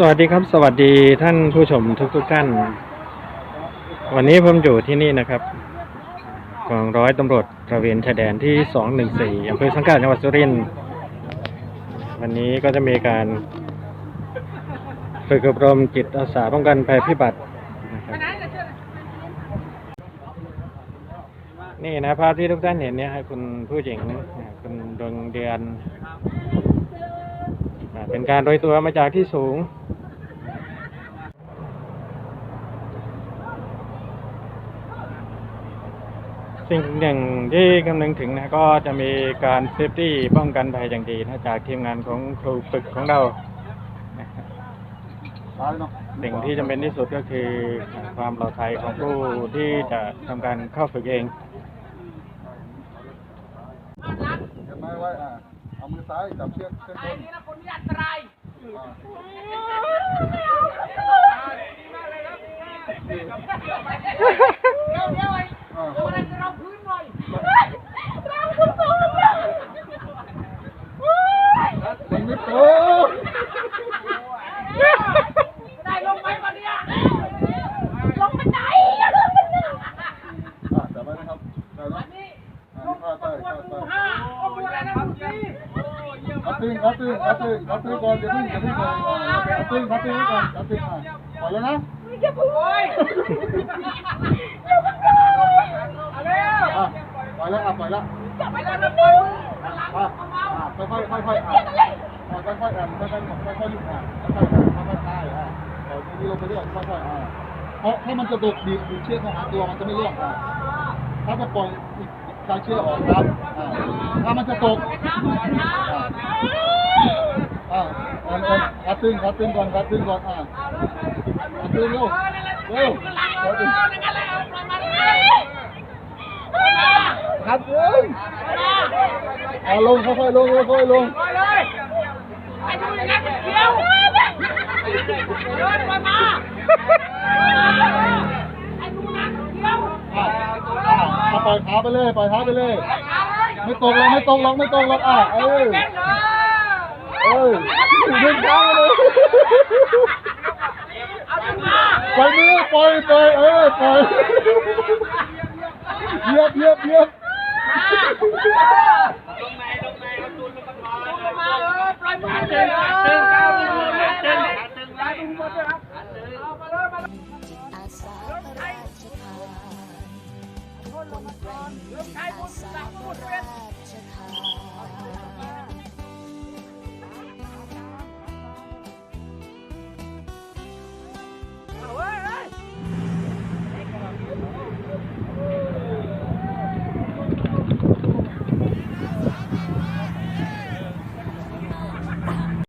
สวัสดีครับ สวัสดีท่านผู้ชมทุกทุกๆท่าน วันนี้ผมอยู่ที่นี่นะครับกองร้อยตำรวจตระเวนชายแดนที่ 214อำเภอสังกัดจังหวัดสุรินทร์วันนี้ก็จะมีการฝึกอบรมจิตอาสาป้องกันภัยพิบัตินะครับนี่นะภาพที่ทุกท่านเห็นเนี่ยให้คุณผู้หญิงคุณดวงเดือน เป็นการโรยตัวมาจากที่สูง สิ่งหนึ่งที่กำลังถึงนะก็จะมีการเซฟตี้ป้องกันภัยอย่างดีนะจากทีมงานของครูฝึกของเราสิ่งที่จำเป็นที่สุดก็คือความปลอดภัยของผู้ที่จะทำการเข้าฝึกเอง เห็นไหมไว้อะเอามือซ้ายจับเชือกเส้นบนนี่นะคนมีอันตราย อ่า เดี๋ยวเดี๋ยวไอ้ อ่า ตัวนั้นจะเราพื้นหน่อย มันไม่โต ได้ลงไปก่อนเนี่ยลงบันไดอย่าลงบันได อะจับไว้นะครับได้เนาะ นี่ อ่า ลง ข้า ตะ ใต้ กว ข้าน ห ใต้ มู่ห้าโอ้โหอะไรนะคุณพี่ เอา ตึงเอตึงเอตึงเอตึงก่อนอย่าเพิ่งอย่าเพิ่งก่อนอ่าเอตึงเอตึงก่อนเอตึงอะปล่อแล้วนะโอ้ยเอาเร็วอะปล่อยแล้วอะปล่อยแล้วจับไปแล้วนะมึงอะอะค่อยๆค่อยๆอะอะค่อยๆอะค่อยๆค่อยๆลุกอะค่อยๆอะค่อยๆคลายอะปล่อยทีนี้ลงไปเรื่อยค่อยๆอะเพราะถ้ามันจะตกดีดดีดเชือกเข้าหาตัวมันจะไม่ร่วงอะถ้าจะปล่อยอีกคลายเชือกออกครับอะถ้ามันจะตกอ่าอ่าขา ตึงขาตึงก่อนขาตึงก่อนอ่าขาตึงเร็วเร็วขาตึงขาตึงอ่าลงค่อยๆลงค่อยๆลงไปดูอย่างนั้นเดี๋ยวเดินไปมาไอ้ดูนั้นเดี๋ยวอ่าอ่าอ่าปล่อยขาไปเลยปล่อยขาไปเลย ไม่ตกหรอกไม่ตกหรอกไม่ตกหรอกอะเออเออดึงขาเลย ปล่อยมือปล่อยปล่อยเออปล่อยเหยียบเหยียบเหยียบมาเลยปล่อยมือเลย